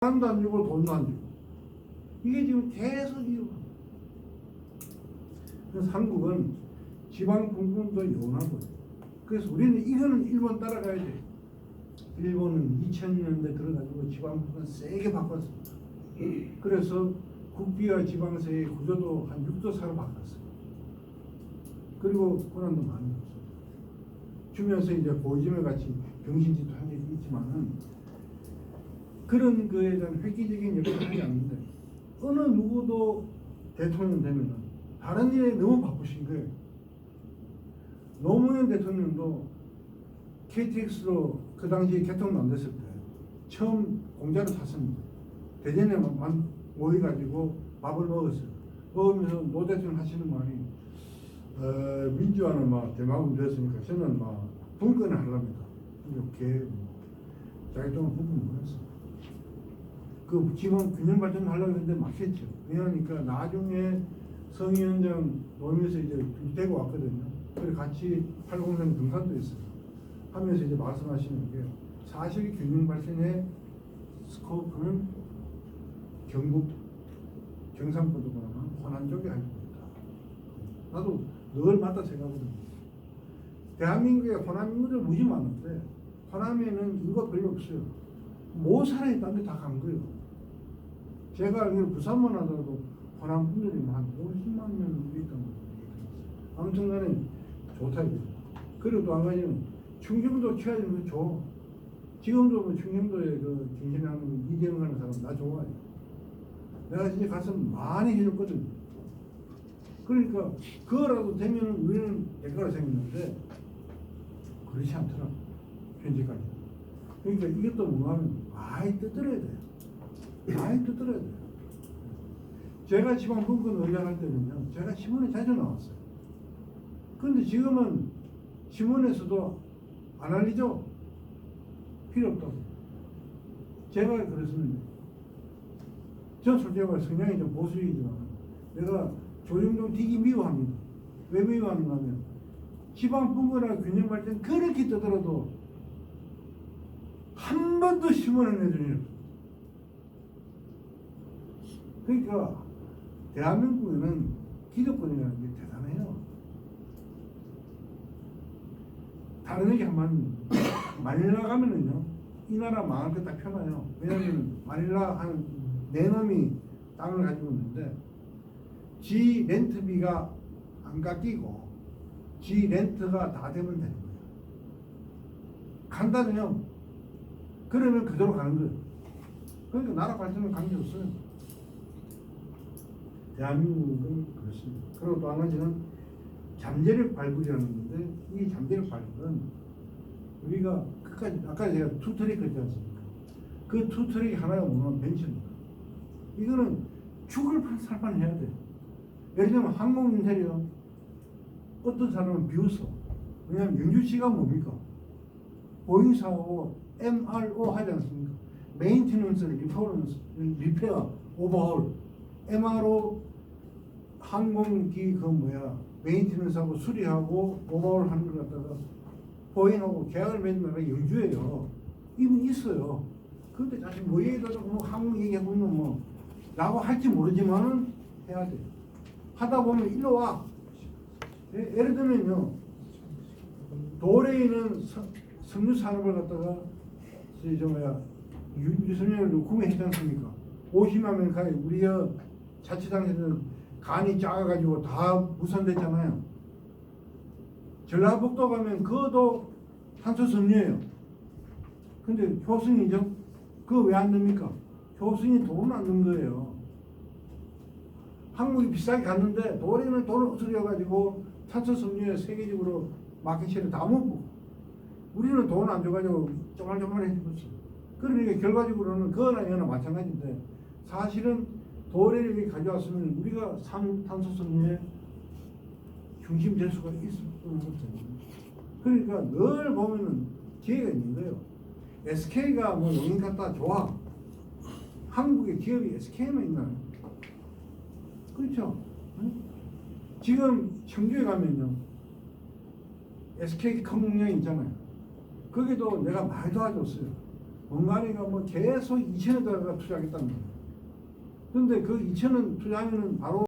돈도 안 주고 돈도 안 주고. 이게 지금 계속 이어 그래서 한국은 지방 분권도 요원하고 그래서 우리는 이거는 일본 따라가야 돼. 일본은 2000년대 들어가지고 지방 분권 세게 바꿨습니다. 그래서 국비와 지방세의 구조도 한 6도 4로 바꿨어요. 그리고 권한도 많이 없어요. 주면서 이제 고이즈메 같이 병신짓도 한게 있지만은 그런 거에 대한 획기적인 역할을 하지 않는데 어느 누구도 대통령 되면은 다른 일에 너무 바쁘신 거예요. 노무현 대통령도 KTX로 그 당시 개통도 안 됐을 때 처음 공짜로 탔습니다. 대전에 만 모여가지고 밥을 먹었어요. 먹으면서 노 대통령 하시는 말이 어, 민주화는 막 대마금 됐으니까 저는 막 분권을 하랍니다. 이렇게 뭐 자기 동안 분권 못했어요. 그 지방 균형 발전 하려고 했는데 막혔죠. 왜냐하니까 나중에 성위원장 오면서 이제 되고 왔거든요. 그래 같이 80년 등산도 했어요. 하면서 이제 말씀하시는 게 사실 균형 발전의 스코프는 경북 경상도도거나 호남 쪽에 할 겁니다. 나도 늘 맞다 생각하거든요. 대한민국에 호남 인구들 무지 많은데 호남에는 인구가 별로 없어요. 못 살아야 딴데 다간 거예요. 제가 알기로 부산만 하더라도 호남 분들이 한 50만 명 있다고 얘기했어요. 아무튼 간에 좋다 이거. 그리고 또한 가지는 충청도 취하면 좋아. 지금도 뭐 충청도에 그 진신하는 이재명 하는 사람 나 좋아해. 내가 진짜 가서 많이 해줬거든. 그러니까 그거라도 되면 우리는 대가가 생기는데 그렇지 않더라. 현재까지. 그러니까 이것도 뭐하면 아이 뜯어야 돼 요. 아이 뜯어야 돼요. 제가 지방 분권 의장할 때는요, 제가 신문에 자주 나왔어요. 그런데 지금은 신문에서도 안 알리죠? 필요 없다고. 제가 그랬습니다. 전 솔직히 말해 성향이 좀 보수이지만 내가 조영동 되게 미워합니다. 왜 미워하는가 하면 지방 분권과 균형 발전 그렇게 뜨더라도 한 번도 신문을 내주니 그러니까 대한민국에는 기득권이라는 게 대단해요. 다른 얘기 한번 마닐라 가면은요 이 나라 망할 때딱 펴놔요. 왜냐면 마닐라 한네 놈이 땅을 가지고 있는데 지 렌트비가 안 깎이고 지 렌트가 다 되면 되는 거예요. 간단해요. 그러면 그대로 가는 거예요. 그러니까 나라 발전은 관계 없어요. 대한민국은 그렇습니다. 그리고 또 한 가지는 잠재력 발굴이라는 건데 이 잠재력 발굴은 우리가 끝까지 아까 제가 투트랙 했지 않습니까? 그 투트랙이 하나가 뭐냐면 벤처입니다. 이거는 죽을 살판 해야 돼. 예를 들면 항공 인테리어 어떤 사람은 비웃어. 왜냐하면 윤주 씨가 뭡니까? 보잉 사고 MRO 하지 않습니까? 메인티넌스, 리퍼런스, 리페어, 오버홀, MRO 항공기 그 뭐야 메인티넌스하고 수리하고 오버홀 하는 걸 갖다가 보잉하고 계약을 맺는 나라가 영주예요. 이미 있어요. 근데 사실 뭐 얘기하다가 뭐 항공 얘기하고 있는 뭐 라고 할지 모르지만은 해야 돼. 하다 보면 일로 와. 예, 예를 들면요. 도래에는 석유 산업을 갖다가 저저 뭐야 유- 유선열을 구매했지 않습니까? 50만 명 가에 우리가 자치당에서는 간이 작아가지고 다 무산됐잖아요. 전라북도 가면 그것도 탄소 섬유예요. 근데 효순이죠? 그거 왜 안 됩니까? 효순이 돈을 안 넣은 거예요. 한국이 비싸게 갔는데 도래는 돈을 헛들여가지고 탄소 섬유에 세계적으로 마켓시를 다 먹고 우리는 돈 안 줘가지고 쪼말쪼말 해주었어. 그러니까 결과적으로는 그거나 이거나 마찬가지인데 사실은 도래를 가져왔으면 우리가 산 탄소 섬유의 중심 될 수가 있을 거거든요. 그러니까 늘 보면은 기회가 있는 거예요. SK가 뭐 용인 갔다 좋아. 한국의 기업이 SK만 있나요? 그렇죠. 응? 지금 청주에 가면요. SK 컨공장 있잖아요. 거기도 내가 많이 도와줬어요. 원가리가 뭐 계속 2천에다가 투자하겠다는 거예요. 근데 그 2천원 투자하면은 바로